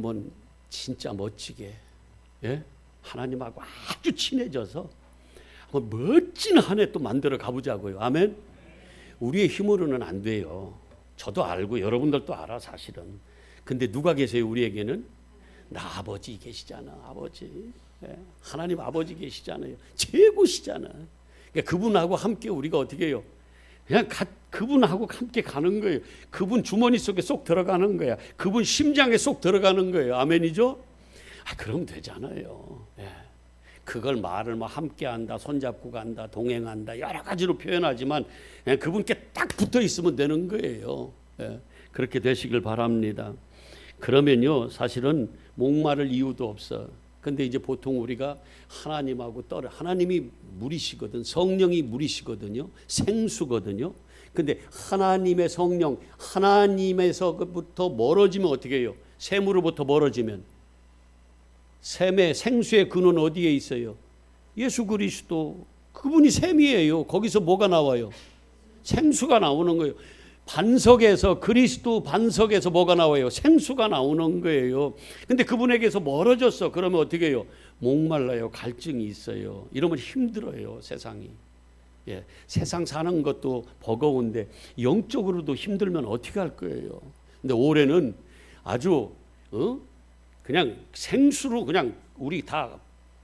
한번 진짜 멋지게 예? 하나님하고 아주 친해져서 한번 멋진 한 해 또 만들어 가보자고요. 아멘. 우리의 힘으로는 안 돼요. 저도 알고 여러분들도 알아 사실은. 근데 누가 계세요 우리에게는? 나 아버지 계시잖아 아버지. 예? 하나님 아버지 계시잖아요. 최고시잖아. 그러니까 그분하고 함께 우리가 어떻게 해요? 그냥 가, 그분하고 함께 가는 거예요. 그분 주머니 속에 쏙 들어가는 거야. 그분 심장에 쏙 들어가는 거예요. 아멘이죠? 아, 그럼 되잖아요. 예. 그걸 말을 뭐 함께 한다, 손잡고 간다, 동행한다, 여러 가지로 표현하지만 예, 그분께 딱 붙어 있으면 되는 거예요. 예. 그렇게 되시길 바랍니다. 그러면요, 사실은 목마를 이유도 없어. 근데 이제 보통 우리가 하나님하고 떨어 하나님이 물이시거든 성령이 물이시거든요 생수거든요 근데 하나님의 성령 하나님에서부터 멀어지면 어떻게 해요 샘으로부터 멀어지면 샘의 생수의 근원 어디에 있어요 예수 그리스도 그분이 샘이에요 거기서 뭐가 나와요 생수가 나오는 거예요 반석에서 그리스도 반석에서 뭐가 나와요? 생수가 나오는 거예요. 근데 그분에게서 멀어졌어. 그러면 어떻게 해요? 목말라요. 갈증이 있어요. 이러면 힘들어요. 세상이. 예, 세상 사는 것도 버거운데 영적으로도 힘들면 어떻게 할 거예요? 근데 올해는 아주 어? 그냥 생수로 그냥 우리 다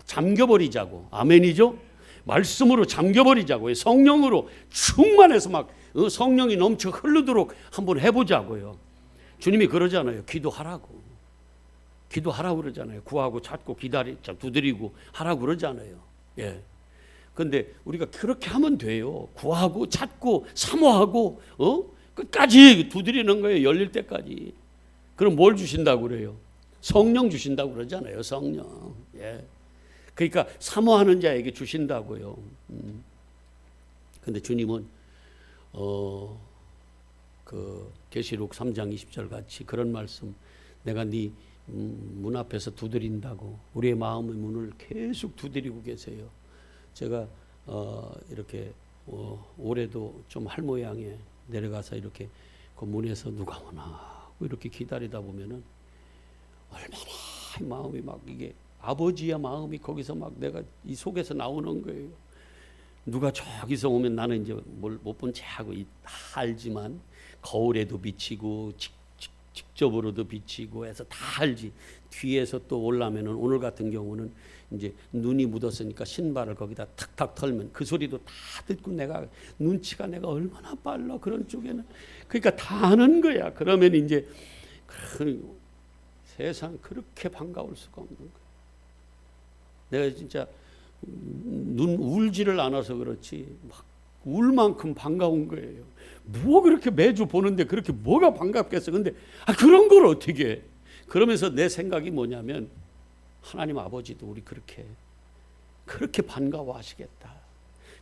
잠겨버리자고. 아멘이죠? 말씀으로 잠겨버리자고요. 성령으로 충만해서 막 어, 성령이 넘쳐 흐르도록 한번 해보자고요. 주님이 그러잖아요. 기도하라고. 기도하라고 그러잖아요. 구하고 찾고 기다리, 두드리고 하라고 그러잖아요. 예. 근데 우리가 그렇게 하면 돼요. 구하고 찾고 사모하고 어? 끝까지 두드리는 거예요. 열릴 때까지. 그럼 뭘 주신다고 그래요? 성령 주신다고 그러잖아요. 성령. 예. 그러니까 사모하는 자에게 주신다고요. 음. 근데 주님은 어, 그 계시록 3장 20절 같이 그런 말씀 내가 네문 앞에서 두드린다고 우리의 마음의 문을 계속 두드리고 계세요. 제가 어, 이렇게 어, 올해도 좀 할 모양에 내려가서 이렇게 그 문에서 누가 오나 이렇게 기다리다 보면은 얼마나 마음이 막 이게 아버지의 마음이 거기서 막 내가 이 속에서 나오는 거예요. 누가 저기서 오면 나는 이제 뭘못본 채하고 다 알지만 거울에도 비치고 직, 직, 직 접으로도 비치고 해서 다 알지. 뒤에서 또 올라면은 오늘 같은 경우는 이제 눈이 묻었으니까 신발을 거기다 탁탁 털면 그 소리도 다 듣고 내가 눈치가 내가 얼마나 빨라 그런 쪽에는 그러니까 다 아는 거야. 그러면 이제 그 세상 그렇게 반가울 수가 없는 거야. 내가 진짜 눈 울지를 않아서 그렇지 막 울 만큼 반가운 거예요. 뭐 그렇게 매주 보는데 그렇게 뭐가 반갑겠어? 근데 아 그런 걸 어떻게 해? 그러면서 내 생각이 뭐냐면 하나님 아버지도 우리 그렇게 그렇게 반가워하시겠다.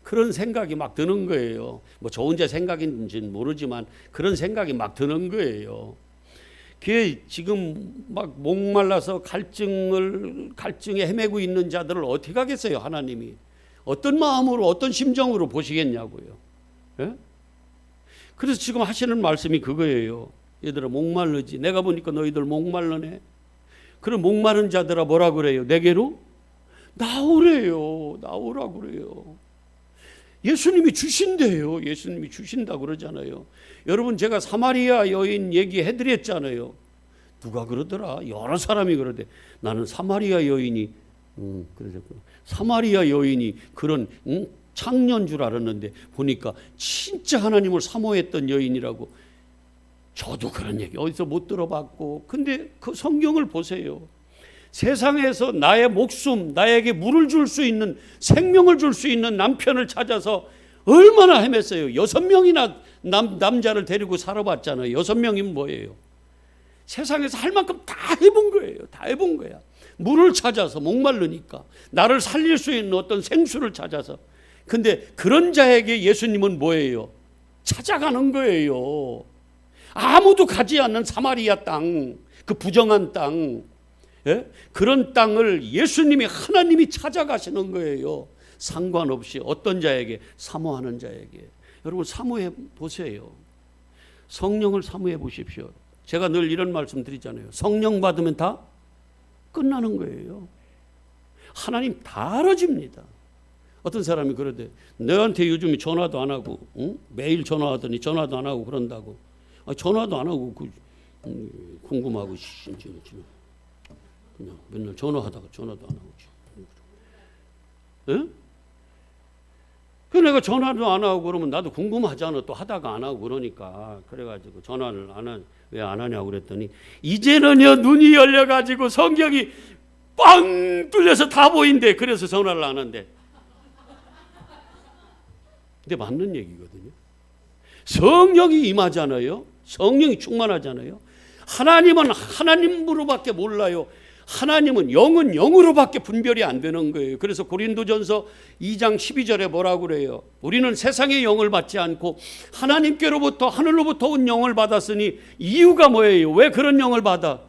그런 생각이 막 드는 거예요. 뭐 저 혼자 생각인지는 모르지만 그런 생각이 막 드는 거예요. 그게 지금 막 목말라서 갈증을 갈증에 헤매고 있는 자들을 어떻게 하겠어요 하나님이 어떤 마음으로 어떤 심정으로 보시겠냐고요. 예? 그래서 지금 하시는 말씀이 그거예요. 얘들아 목말르지. 내가 보니까 너희들 목말르네. 그럼 목마른 자들아 뭐라 그래요? 내게로 나오래요. 나오라 그래요. 예수님이 주신대요. 예수님이 주신다 그러잖아요. 여러분 제가 사마리아 여인 얘기해 드렸잖아요. 누가 그러더라? 여러 사람이 그러대. 나는 사마리아 여인이 음, 그래서 사마리아 여인이 그런 음, 창년 줄 알았는데 보니까 진짜 하나님을 사모했던 여인이라고 저도 그런 얘기 어디서 못 들어봤고 근데 그 성경을 보세요. 세상에서 나의 목숨, 나에게 물을 줄 수 있는 생명을 줄 수 있는 남편을 찾아서 얼마나 헤맸어요. 여섯 명이나 남, 남자를 데리고 살아봤잖아요. 여섯 명이면 뭐예요? 세상에서 할 만큼 다 해본 거예요. 다 해본 거야. 물을 찾아서 목말르니까 나를 살릴 수 있는 어떤 생수를 찾아서 근데 그런 자에게 예수님은 뭐예요? 찾아가는 거예요. 아무도 가지 않는 사마리아 땅, 그 부정한 땅, 예? 그런 땅을 예수님이 하나님이 찾아가시는 거예요. 상관없이 어떤 자에게 사모하는 자에게 여러분 사모해 보세요. 성령을 사모해 보십시오. 제가 늘 이런 말씀 드리잖아요. 성령 받으면 다 끝나는 거예요. 하나님 다 알아집니다. 어떤 사람이 그러대. 너한테 요즘에 전화도 안 하고 응? 매일 전화하더니 전화도 안 하고 그런다고. 아, 전화도 안 하고 그, 음, 궁금하고 씨, 지금 그냥 맨날 전화하다가 전화도 안 하고. 예? 그 내가 전화도 안 하고 그러면 나도 궁금하잖아. 또 하다가 안 하고 그러니까 그래가지고 전화를 안왜안 하냐고 그랬더니 이제는요 눈이 열려가지고 성경이 빵 뚫려서 다 보인대. 그래서 전화를 안 한대. 근데 맞는 얘기거든요. 성령이 임하잖아요. 성령이 충만하잖아요. 하나님은 하나님으로밖에 몰라요. 하나님은 영은 영으로밖에 분별이 안 되는 거예요. 그래서 고린도전서 2장 12절에 뭐라고 그래요? 우리는 세상의 영을 받지 않고 하나님께로부터 하늘로부터 온 영을 받았으니 이유가 뭐예요? 왜 그런 영을 받아?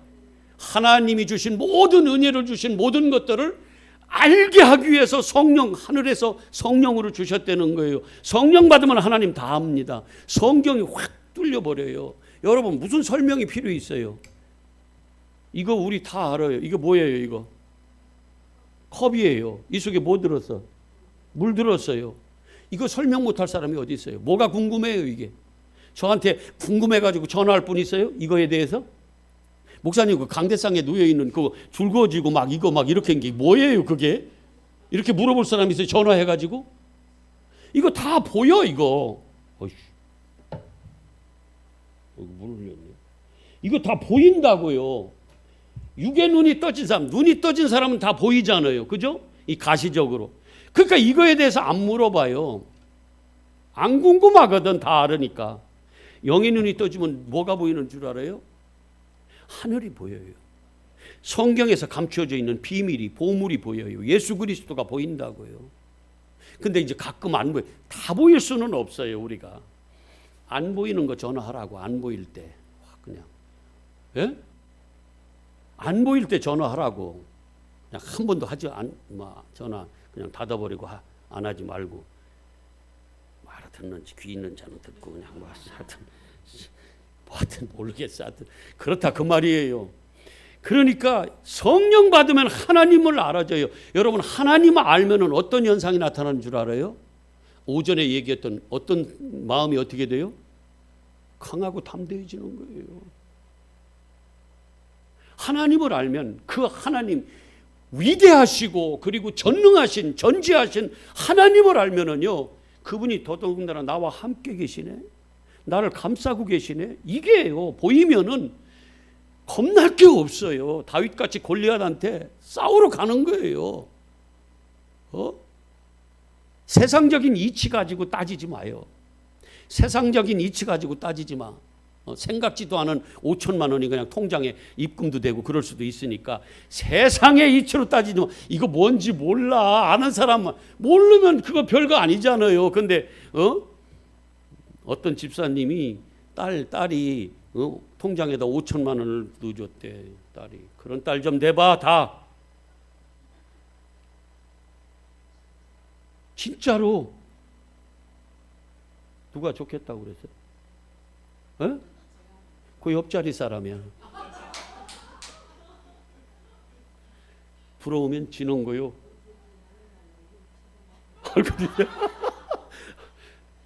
하나님이 주신 모든 은혜를 주신 모든 것들을 알게 하기 위해서 성령 하늘에서 성령으로 주셨다는 거예요. 성령 받으면 하나님 다 합니다. 성경이 확 뚫려 버려요. 여러분 무슨 설명이 필요 있어요? 이거 우리 다 알아요. 이거 뭐예요, 이거? 컵이에요. 이 속에 뭐 들었어? 물 들었어요. 이거 설명 못할 사람이 어디 있어요? 뭐가 궁금해요, 이게? 저한테 궁금해가지고 전화할 분 있어요? 이거에 대해서? 목사님 그 강대상에 누워 있는 그 줄거지고 막 이거 막 이렇게 한게 뭐예요, 그게? 이렇게 물어볼 사람이 있어요, 전화해 가지고? 이거 다 보여, 이거. 어이씨. 물 흘렸네. 이거 다 보인다고요. 육의 눈이 떠진 사람, 눈이 떠진 사람은 다 보이잖아요. 그죠? 이 가시적으로. 그러니까 이거에 대해서 안 물어봐요. 안 궁금하거든, 다 알으니까. 영의 눈이 떠지면 뭐가 보이는 줄 알아요? 하늘이 보여요. 성경에서 감추어져 있는 비밀이, 보물이 보여요. 예수 그리스도가 보인다고요. 근데 이제 가끔 안 보여. 다 보일 수는 없어요, 우리가. 안 보이는 거 전화하라고, 안 보일 때. 그냥. 예? 안 보일 때 전화하라고. 그냥 한 번도 하지 않, 뭐 전화 그냥 닫아버리고 하, 안 하지 말고 말 듣는지 귀 있는 자는 듣고 그냥 뭐 하여튼 뭐 하여튼 모르겠어 하여튼 그렇다 그 말이에요. 그러니까 성령 받으면 하나님을 알아져요. 여러분 하나님을 알면은 어떤 현상이 나타나는 줄 알아요? 오전에 얘기했던 어떤 마음이 어떻게 돼요? 강하고 담대해지는 거예요. 하나님을 알면 그 하나님 위대하시고 그리고 전능하신 전지하신 하나님을 알면은요 그분이 더더군다나 나와 함께 계시네 나를 감싸고 계시네? 이게요 보이면은 겁날 게 없어요. 다윗같이 골리앗한테 싸우러 가는 거예요. 어? 세상적인 이치 가지고 따지지 마요. 세상적인 이치 가지고 따지지 마. 어, 생각지도 않은 5천만 원이 그냥 통장에 입금도 되고 그럴 수도 있으니까 세상의 이치로 따지면 이거 뭔지 몰라. 아는 사람은 모르면 그거 별거 아니잖아요. 근데 어 어떤 집사님이 딸 딸이 어? 통장에다 5천만 원을 넣어줬대 딸이 그런 딸 좀 내봐 다 진짜로 누가 좋겠다고 그랬어요? 어? 그 옆자리 사람이야. 부러우면 지는 거요. 알거든요.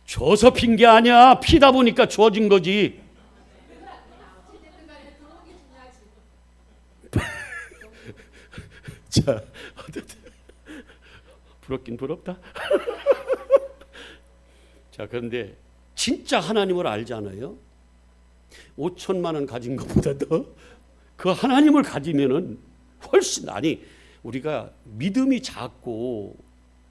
줘서 핀게 아니야. 피다 보니까 주어진 거지. 자, 부럽긴 부럽다. 자, 그런데 진짜 하나님을 알잖아요. 5천만 원 가진 것보다도 그 하나님을 가지면은 훨씬 아니 우리가 믿음이 작고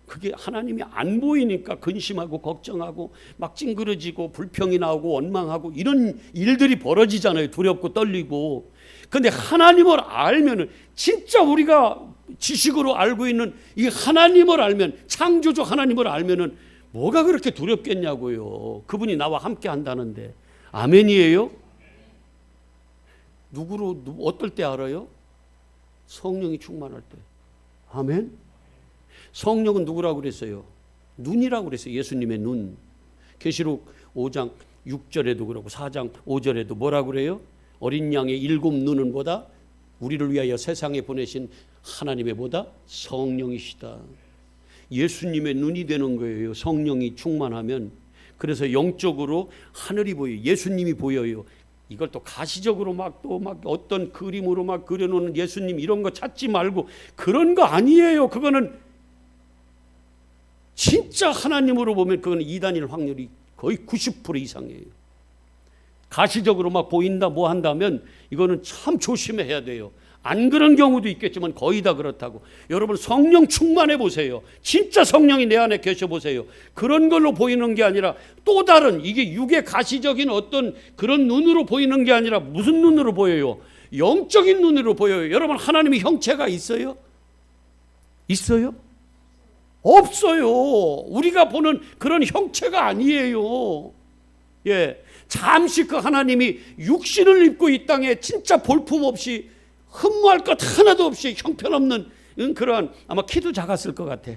그게 하나님이 안 보이니까 근심하고 걱정하고 막 찡그러지고 불평이 나오고 원망하고 이런 일들이 벌어지잖아요. 두렵고 떨리고. 근데 하나님을 알면은 진짜 우리가 지식으로 알고 있는 이 하나님을 알면 창조주 하나님을 알면은 뭐가 그렇게 두렵겠냐고요. 그분이 나와 함께 한다는데. 아멘이에요? 누구로 어떨 때 알아요? 성령이 충만할 때. 아멘. 성령은 누구라고 그랬어요? 눈이라고 그랬어요. 예수님의 눈. 계시록 5장 6절에도 그러고 4장 5절에도 뭐라고 그래요? 어린 양의 일곱 눈은 보다 우리를 위하여 세상에 보내신 하나님의 보다 성령이시다. 예수님의 눈이 되는 거예요. 성령이 충만하면 그래서 영적으로 하늘이 보여요. 예수님이 보여요. 이걸 또 가시적으로 막 또막 어떤 그림으로 막 그려놓는 예수님 이런 거 찾지 말고 그런 거 아니에요. 그거는 진짜 하나님으로 보면 그건 이단일 확률이 거의 90% 이상이에요. 가시적으로 막 보인다 뭐 한다면 이거는 참 조심해야 돼요. 안 그런 경우도 있겠지만 거의 다 그렇다고. 여러분 성령 충만해 보세요. 진짜 성령이 내 안에 계셔 보세요. 그런 걸로 보이는 게 아니라 또 다른 이게 육의 가시적인 어떤 그런 눈으로 보이는 게 아니라 무슨 눈으로 보여요? 영적인 눈으로 보여요. 여러분 하나님의 형체가 있어요? 있어요? 없어요. 우리가 보는 그런 형체가 아니에요. 예. 잠시 그 하나님이 육신을 입고 이 땅에 진짜 볼품 없이 흠모할 것 하나도 없이 형편없는 그러한 아마 키도 작았을 것 같아.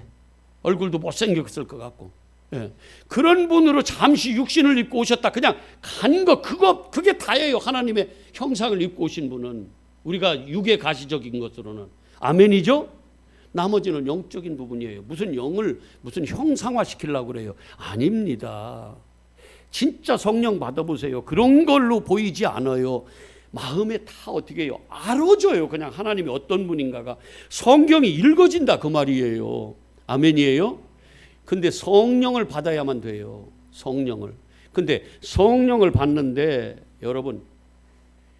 얼굴도 못생겼을 것 같고. 예. 그런 분으로 잠시 육신을 입고 오셨다. 그냥 간 거 그거 그게 다예요. 하나님의 형상을 입고 오신 분은 우리가 육의 가시적인 것으로는 아멘이죠. 나머지는 영적인 부분이에요. 무슨 영을 무슨 형상화 시키려고 그래요. 아닙니다. 진짜 성령 받아보세요. 그런 걸로 보이지 않아요. 마음에 다 어떻게 해요? 알아줘요. 그냥 하나님이 어떤 분인가가 성경이 읽어진다 그 말이에요. 아멘이에요. 근데 성령을 받아야만 돼요. 성령을. 근데 성령을 받는데 여러분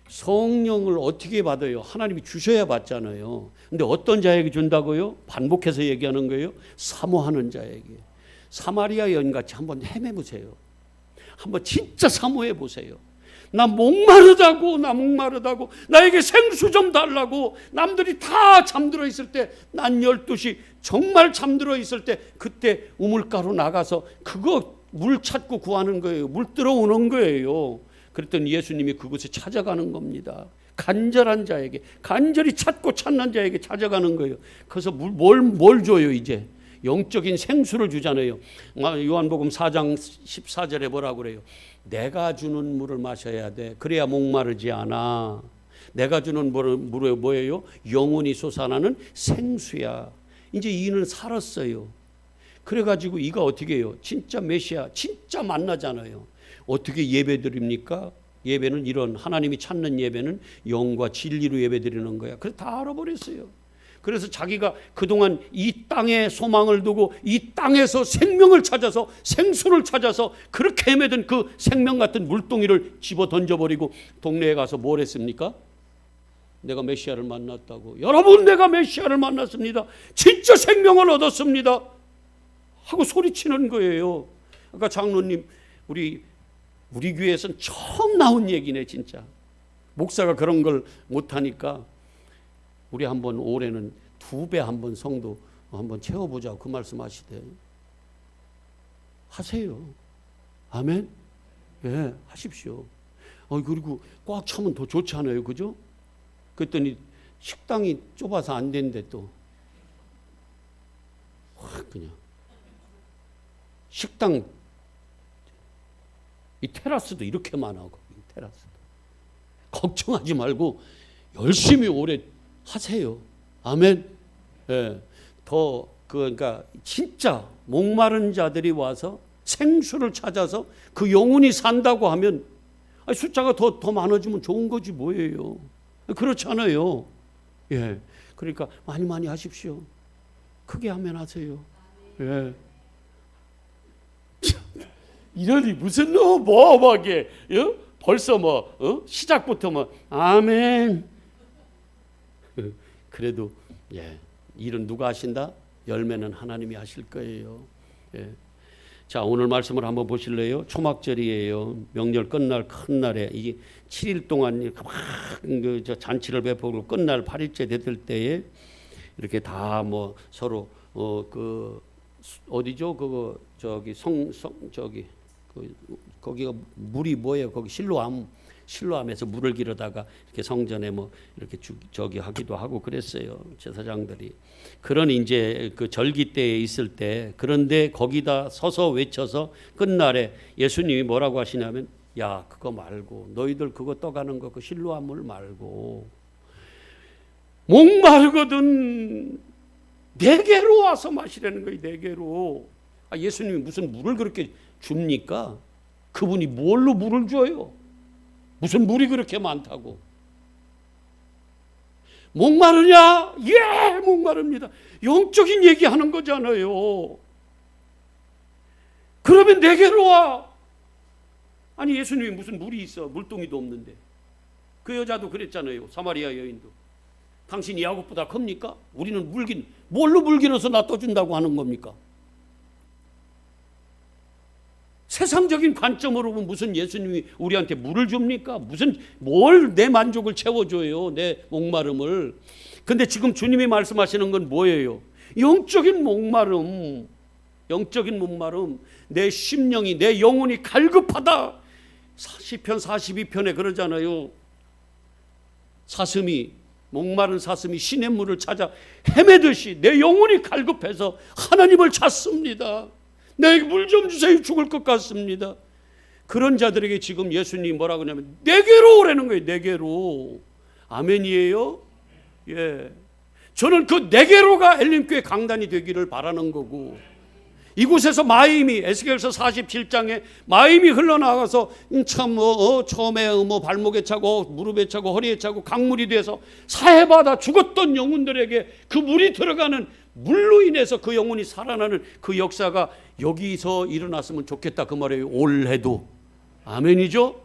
성령을 어떻게 받아요? 하나님이 주셔야 받잖아요. 근데 어떤 자에게 준다고요? 반복해서 얘기하는 거예요. 사모하는 자에게. 사마리아 여인같이 한번 헤매 보세요. 한번 진짜 사모해 보세요. 나 목마르다고 나 목마르다고 나에게 생수 좀 달라고 남들이 다 잠들어 있을 때 난 12시 정말 잠들어 있을 때 그때 우물가로 나가서 그거 물 찾고 구하는 거예요. 물 들어오는 거예요. 그랬더니 예수님이 그곳에 찾아가는 겁니다. 간절한 자에게 간절히 찾고 찾는 자에게 찾아가는 거예요. 그래서 뭘, 뭘 줘요 이제 영적인 생수를 주잖아요. 요한복음 4장 14절에 뭐라 그래요? 내가 주는 물을 마셔야 돼. 그래야 목마르지 않아. 내가 주는 물은 뭐예요? 영원히 솟아나는 생수야. 이제 이는 살았어요. 그래가지고 이가 어떻게 해요? 진짜 메시아, 진짜 만나잖아요. 어떻게 예배 드립니까? 예배는 이런 하나님이 찾는 예배는 영과 진리로 예배 드리는 거야. 그래서 다 알아버렸어요. 그래서 자기가 그동안 이 땅에 소망을 두고 이 땅에서 생명을 찾아서 생수를 찾아서 그렇게 헤매던 그 생명 같은 물동이를 집어 던져버리고 동네에 가서 뭘 했습니까? 내가 메시아를 만났다고. 여러분, 내가 메시아를 만났습니다. 진짜 생명을 얻었습니다. 하고 소리치는 거예요. 아까 장로님, 우리 우리 교회에서는 처음 나온 얘기네, 진짜. 목사가 그런 걸 못하니까 우리 한번 올해는 두 배 한번 성도 한번 채워보자 그 말씀하시대. 하세요. 아멘. 예, 하십시오. 어 그리고 꽉 차면 더 좋잖아요, 그죠? 그랬더니 식당이 좁아서 안 된대 또. 확 그냥 식당 이 테라스도 이렇게 많아 거기 테라스도. 걱정하지 말고 열심히 오래 하세요. 아멘. 예. 더 그러니까 진짜 목마른 자들이 와서 생수를 찾아서 그 영혼이 산다고 하면 숫자가 더 더 많아지면 좋은 거지 뭐예요. 그렇잖아요. 예. 그러니까 많이 많이 하십시오. 크게 하면 하세요. 예. 이러니 무슨 너 뭐하게 어? 벌써 뭐 어? 시작부터 뭐 아멘. 그래도 예, 일은 누가 하신다? 열매는 하나님이 하실 거예요. 예. 자 오늘 말씀을 한번 보실래요? 초막절이에요. 명절 끝날 큰 날에 이게 7일 동안 막그 잔치를 베풀고 끝날 8일째 됐을 때에 이렇게 다 뭐 서로 어그 어디죠? 그거 저기 성 성 저기 그 거기가 물이 뭐예요? 거기 실로암 실로암에서 물을 기르다가 이렇게 성전에 뭐 이렇게 주, 저기 하기도 하고 그랬어요 제사장들이 그런 이제 그 절기 때에 있을 때 그런데 거기다 서서 외쳐서 끝날에 예수님이 뭐라고 하시냐면 야 그거 말고 너희들 그거 떠가는 거 그 실로암 물 말고 목마르거든 내게로 와서 마시라는 거예요 내게로 아, 예수님이 무슨 물을 그렇게 줍니까? 그분이 뭘로 물을 줘요? 무슨 물이 그렇게 많다고? 목마르냐? 예, 목마릅니다. 영적인 얘기하는 거잖아요. 그러면 내게로 와. 아니 예수님이 무슨 물이 있어? 물동이도 없는데. 그 여자도 그랬잖아요. 사마리아 여인도. 당신이 야곱보다 큽니까? 우리는 물긴 뭘로 물기로서 놔둬준다고 하는 겁니까? 세상적인 관점으로 보면 무슨 예수님이 우리한테 물을 줍니까? 무슨 뭘 내 만족을 채워줘요? 내 목마름을. 근데 지금 주님이 말씀하시는 건 뭐예요? 영적인 목마름, 영적인 목마름, 내 심령이, 내 영혼이 갈급하다. 시편 42편에 그러잖아요. 사슴이 목마른 사슴이 신의 물을 찾아 헤매듯이 내 영혼이 갈급해서 하나님을 찾습니다. 내게 물 좀 주세요. 죽을 것 같습니다. 그런 자들에게 지금 예수님이 뭐라 그러냐면 내게로 오라는 거예요. 내게로. 아멘이에요. 예. 저는 그 내게로가 엘림교회 강단이 되기를 바라는 거고 이곳에서 마임이 에스겔서 47장에 마임이 흘러나가서 참 뭐, 어, 처음에 뭐 발목에 차고 무릎에 차고 허리에 차고 강물이 돼서 사해바다 죽었던 영혼들에게 그 물이 들어가는 물로 인해서 그 영혼이 살아나는 그 역사가 여기서 일어났으면 좋겠다 그 말이에요. 올해도 아멘이죠.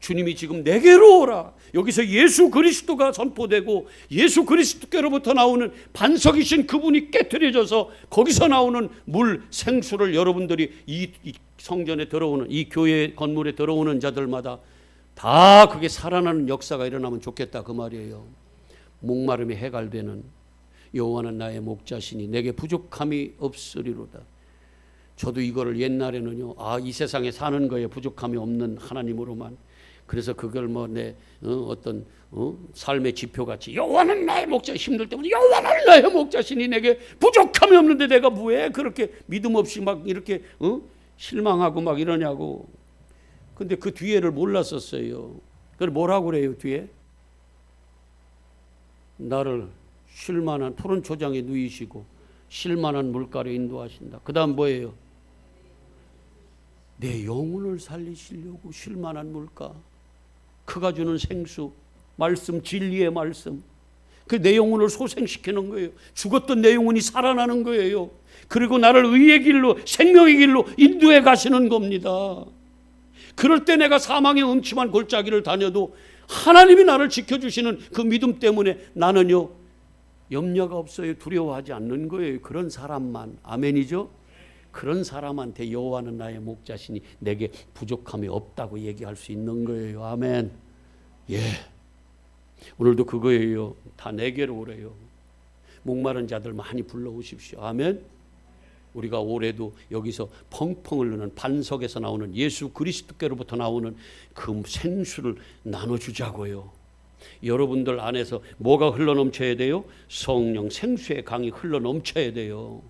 주님이 지금 내게로 오라. 여기서 예수 그리스도가 선포되고 예수 그리스도께로부터 나오는 반석이신 그분이 깨뜨려져서 거기서 나오는 물 생수를 여러분들이 이, 이 성전에 들어오는 이 교회 건물에 들어오는 자들마다 다 그게 살아나는 역사가 일어나면 좋겠다 그 말이에요. 목마름이 해갈되는 여호와는 나의 목자시니 내게 부족함이 없으리로다. 저도 이거를 옛날에는요. 아, 이 세상에 사는 거에 부족함이 없는 하나님으로만 그래서 그걸 뭐내 어, 떤 어? 삶의 지표 같이 여호와는 나의 목자 힘들 때면 여호와는 나의 목자시니 내게 부족함이 없는데 내가 뭐해 그렇게 믿음 없이 막 이렇게 어? 실망하고 막 이러냐고. 근데 그 뒤에를 몰랐었어요. 그걸 뭐라고 그래요 뒤에? 나를 쉴만한 푸른 초장에 누이시고 쉴만한 물가로 인도하신다. 그다음 뭐예요? 내 영혼을 살리시려고 쉴만한 물가. 그가 주는 생수, 말씀, 진리의 말씀. 그 내 영혼을 소생시키는 거예요. 죽었던 내 영혼이 살아나는 거예요. 그리고 나를 의의 길로, 생명의 길로 인도해 가시는 겁니다. 그럴 때 내가 사망의 음침한 골짜기를 다녀도 하나님이 나를 지켜주시는 그 믿음 때문에 나는요, 염려가 없어요. 두려워하지 않는 거예요. 그런 사람만. 아멘이죠? 그런 사람한테 여호와는 나의 목자시니 내게 부족함이 없다고 얘기할 수 있는 거예요. 아멘. 예. 오늘도 그거예요. 다 내게로 오래요. 목마른 자들 많이 불러오십시오. 아멘. 우리가 올해도 여기서 펑펑 흐르는 반석에서 나오는 예수 그리스도께로부터 나오는 그 생수를 나눠주자고요. 여러분들 안에서 뭐가 흘러넘쳐야 돼요? 성령 생수의 강이 흘러넘쳐야 돼요.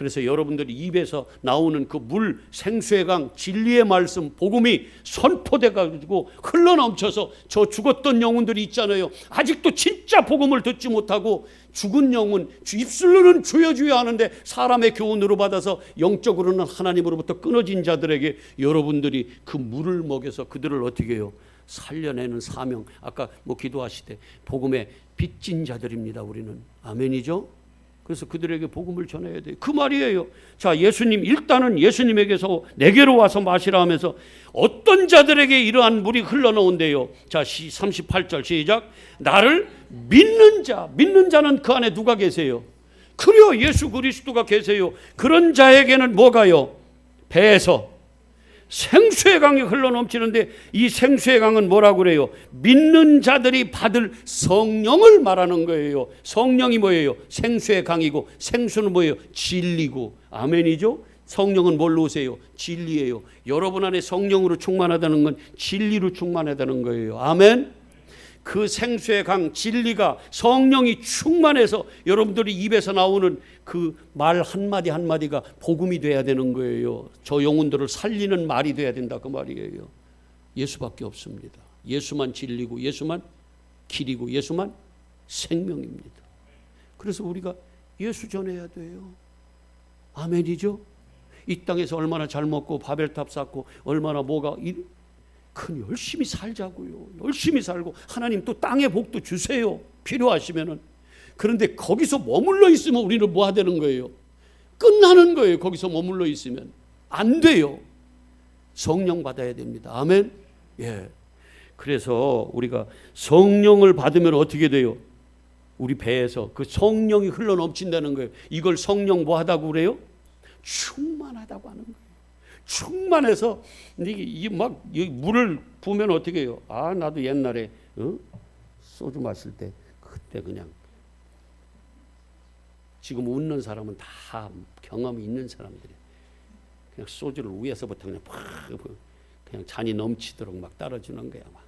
그래서 여러분들이 입에서 나오는 그 물 생수의 강 진리의 말씀 복음이 선포돼 가지고 흘러 넘쳐서 저 죽었던 영혼들이 있잖아요. 아직도 진짜 복음을 듣지 못하고 죽은 영혼 입술로는 주여 주여 하는데 사람의 교훈으로 받아서 영적으로는 하나님으로부터 끊어진 자들에게 여러분들이 그 물을 먹여서 그들을 어떻게 해요? 살려내는 사명. 아까 뭐 기도하시되 복음의 빚진 자들입니다. 우리는 아멘이죠. 그래서 그들에게 복음을 전해야 돼요. 그 말이에요. 자, 예수님 일단은 예수님에게서 내게로 와서 마시라 하면서 어떤 자들에게 이러한 물이 흘러나온대요. 자, 38절 시작. 나를 믿는 자, 믿는 자는 그 안에 누가 계세요? 그려 예수 그리스도가 계세요. 그런 자에게는 뭐가요? 배에서 생수의 강이 흘러넘치는데 이 생수의 강은 뭐라고 그래요? 믿는 자들이 받을 성령을 말하는 거예요. 성령이 뭐예요? 생수의 강이고 생수는 뭐예요? 진리고 아멘이죠? 성령은 뭘로 오세요? 진리예요. 여러분 안에 성령으로 충만하다는 건 진리로 충만하다는 거예요. 아멘. 그 생수의 강 진리가 성령이 충만해서 여러분들이 입에서 나오는 그 말 한마디 한마디가 복음이 돼야 되는 거예요. 저 영혼들을 살리는 말이 돼야 된다 그 말이에요. 예수밖에 없습니다. 예수만 진리고 예수만 길이고 예수만 생명입니다. 그래서 우리가 예수 전해야 돼요. 아멘이죠? 이 땅에서 얼마나 잘 먹고 바벨탑 쌓고 얼마나 뭐가 이- 큰 열심히 살자고요. 열심히 살고 하나님 또 땅의 복도 주세요. 필요하시면은 그런데 거기서 머물러 있으면 우리는 뭐 하되는 거예요? 끝나는 거예요. 거기서 머물러 있으면 안 돼요. 성령 받아야 됩니다. 아멘. 예. 그래서 우리가 성령을 받으면 어떻게 돼요? 우리 배에서 그 성령이 흘러 넘친다는 거예요. 이걸 성령 뭐 하다고 그래요? 충만하다고 하는 거예요. 충만해서 이게 막 물을 부으면 어떻게 해요? 아 나도 옛날에 어? 소주 마실 때 그때 그냥 지금 웃는 사람은 다 경험이 있는 사람들이 그냥 소주를 위에서부터 그냥 팍 그냥 잔이 넘치도록 막 따라주는 거야 막.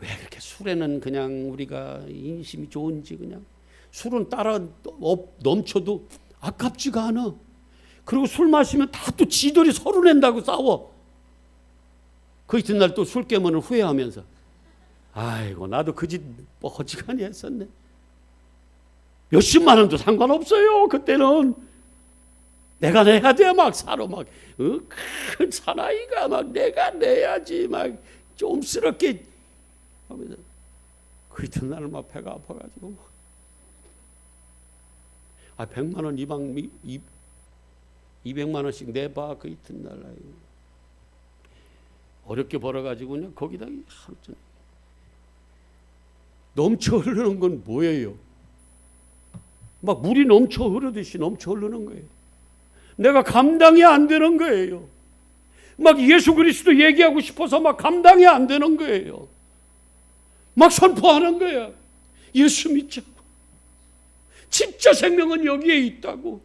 왜 그렇게 술에는 그냥 우리가 인심이 좋은지 그냥 술은 따라 업- 넘쳐도 아깝지가 않아. 그리고 술 마시면 다 또 지들이 서로 낸다고 싸워. 그 이튿날 또 술 깨면 후회하면서 아이고 나도 그 짓 어지간히 했었네. 몇십만 원도 상관없어요. 그때는 내가 내야 돼 막 사러 막큰 사나이가 막 내가 내야지 막 좀스럽게 하면서 그 이튿날 막 배가 아파가지고 막. 아 백만 원 이방 미- 이 200만 원씩 내봐 그 이튿날 아이고. 어렵게 벌어가지고 그냥 거기다 하루 종일 넘쳐 흐르는 건 뭐예요? 막 물이 넘쳐 흐르듯이 넘쳐 흐르는 거예요. 내가 감당이 안 되는 거예요. 막 예수 그리스도 얘기하고 싶어서 막 감당이 안 되는 거예요. 막 선포하는 거야. 예수 믿자고. 진짜 생명은 여기에 있다고.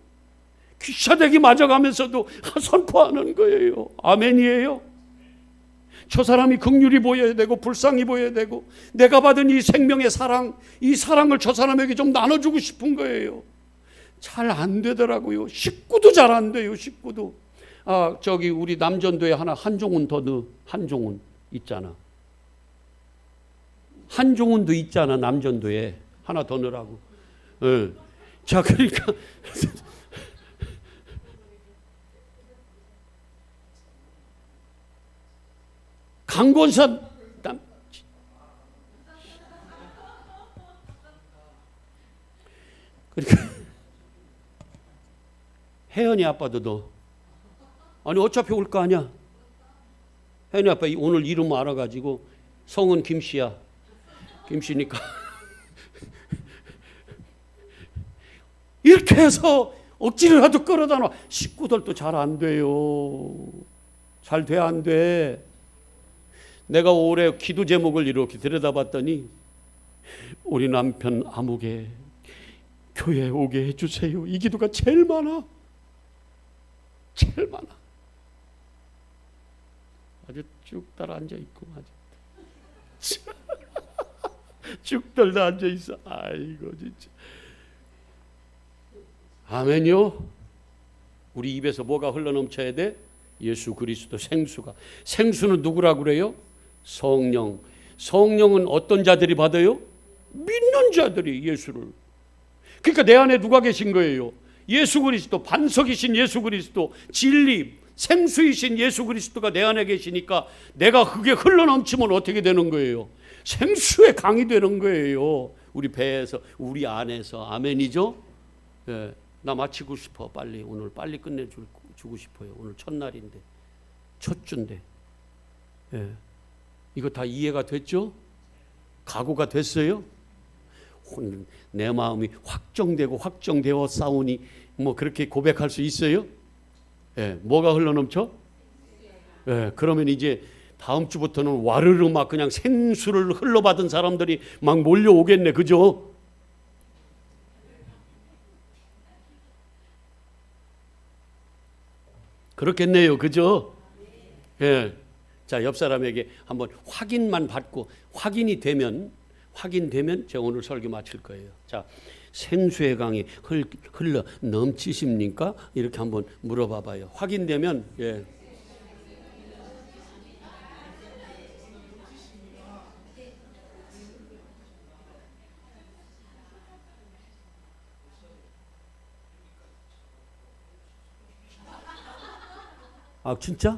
귀샤대기 맞아가면서도 선포하는 거예요. 아멘이에요. 저 사람이 극률이 보여야 되고 불쌍히 보여야 되고 내가 받은 이 생명의 사랑, 이 사랑을 저 사람에게 좀 나눠주고 싶은 거예요. 잘 안 되더라고요. 식구도 잘 안 돼요. 식구도. 아 저기 우리 남전도에 하나 한종훈 더 넣어. 한종훈 있잖아. 한종훈도 있잖아 남전도에 하나 더 넣으라고. 예. 자 그러니까 강권사 남 그러니까 혜연이 아빠도 너 아니 어차피 올 거 아니야. 혜연이 아빠 오늘 이름 알아가지고 성은 김씨야. 김씨니까 이렇게 해서 억지로라도 끌어다 놔. 식구들도 잘 안 돼요. 잘 돼 안 돼. 내가 올해 기도 제목을 이렇게 들여다봤더니 우리 남편 아무개 교회 오게 해주세요. 이 기도가 제일 많아. 제일 많아. 아주 쭉 따라 앉아 있고 아주 쭉 떨다 앉아 있어. 아이고 진짜. 아멘요. 우리 입에서 뭐가 흘러넘쳐야 돼? 예수 그리스도 생수가. 생수는 누구라고 그래요? 성령. 성령은 어떤 자들이 받아요? 믿는 자들이 예수를. 그러니까 내 안에 누가 계신 거예요? 예수 그리스도, 반석이신 예수 그리스도, 진리, 생수이신 예수 그리스도가 내 안에 계시니까 내가 그게 흘러넘치면 어떻게 되는 거예요? 생수의 강이 되는 거예요. 우리 배에서, 우리 안에서. 아멘이죠? 예, 나 마치고 싶어. 빨리. 오늘 빨리 끝내주고 싶어요. 오늘 첫날인데. 첫 주인데. 예. 이거 다 이해가 됐죠? 각오가 됐어요? 혼- 내 마음이 확정되고 확정되어 싸우니 뭐 그렇게 고백할 수 있어요? 예, 뭐가 흘러넘쳐? 예, 그러면 이제 다음 주부터는 와르르 막 그냥 생수를 흘러받은 사람들이 막 몰려오겠네, 그죠? 그렇겠네요, 그죠? 예. 자, 옆 사람에게 한번 확인만 받고 확인이 되면 확인되면 제가 오늘 설교 마칠 거예요. 자, 생수의 강이 흘, 흘러 넘치십니까? 이렇게 한번 물어봐 봐요. 확인되면 예. 아, 진짜?